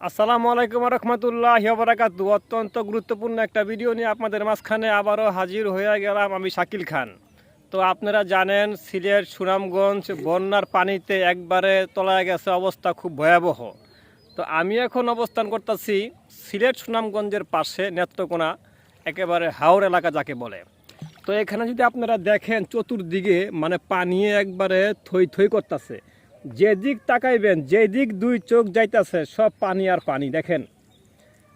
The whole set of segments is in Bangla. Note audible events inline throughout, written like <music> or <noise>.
আসসালামু আলাইকুম রহমতুল্লাহ বারাকাতু অত্যন্ত গুরুত্বপূর্ণ একটা ভিডিও নিয়ে আপনাদের মাঝখানে আবারও হাজির হয়ে গেলাম আমি শাকিল খান। তো আপনারা জানেন, সিলেট, সুনামগঞ্জ বন্যার পানিতে একবারে তলায় গেছে অবস্থা খুব ভয়াবহ। তো আমি এখন অবস্থান করতেছি সিলেট, সুনামগঞ্জের পাশে নেত্রকোনা, একেবারে হাওর এলাকা যাকে বলে। তো এখানে যদি আপনারা দেখেন, চতুর্দিকে মানে পানি একবারে থই থই করতেছে। যেদিক তাকাইবেন, যেদিক দুই চোখ যাইতাছে, সব পানি আর পানি, দেখেন।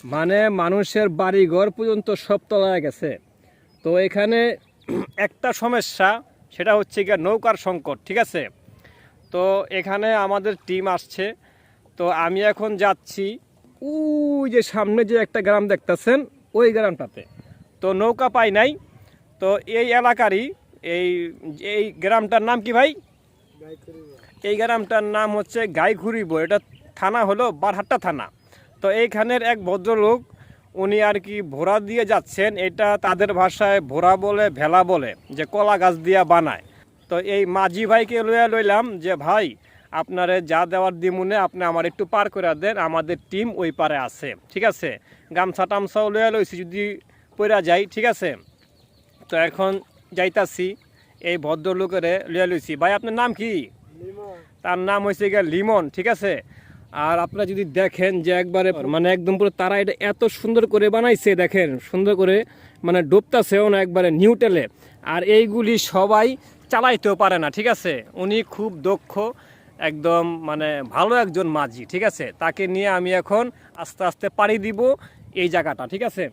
মানে মানুষের বাড়িঘর পর্যন্ত সব তলায় গেছে। তো এখানে <clears throat> একটা সমস্যা, সেটা হচ্ছে গিয়ে নৌকার সংকট, ঠিক আছে? তো এখানে আমাদের টিম আসছে। তো আমি এখন যাচ্ছি, ওই যে সামনে যে একটা গ্রাম দেখতেছেন, ওই গ্রামটাতে। তো নৌকা পাই নাই। তো এই এলাকারই, এই এই গ্রামটার নাম কি ভাই? এই গ্রামটার নাম হচ্ছে গাইঘুরিব। এটা থানা হলো বারহাট্টা থানা। তো এইখানের এক ভদ্রলোক, উনি আর কি ভোরা দিয়ে যাচ্ছেন। এটা তাদের ভাষায় ভোরা বলে, ভেলা বলে, যে কলা গাছ দিয়া বানায়। তো এই মাঝি ভাইকে লইয়া লইলাম যে, ভাই, আপনারে যা দেওয়ার দিমুনে আপনি আমার একটু পার করে দেন, আমাদের টিম ওই পারে আছে। ঠিক আছে? গামছা টামছাও লইয়া লইছি যদি পইরা যাই, ঠিক আছে? তো এখন যাইতাছি। এই ভদ্রলোকের লইয়া লইছি। ভাই, আপনার নাম কি? তার নাম হয়েছে গিয়ে লিমন, ঠিক আছে? আর আপনারা যদি দেখেন যে একবারে মানে একদম পুরো তারা এটা এত সুন্দর করে বানাইছে, দেখেন, সুন্দর করে মানে ডুবতাছেও না একবারে নিউটেলে। আর এইগুলি সবাই চালাইতেও পারে না, ঠিক আছে? উনি খুব দক্ষ, একদম মানে ভালো একজন মাঝি, ঠিক আছে? তাকে নিয়ে আমি এখন আস্তে আস্তে পাড়ি দিব এই জায়গাটা, ঠিক আছে?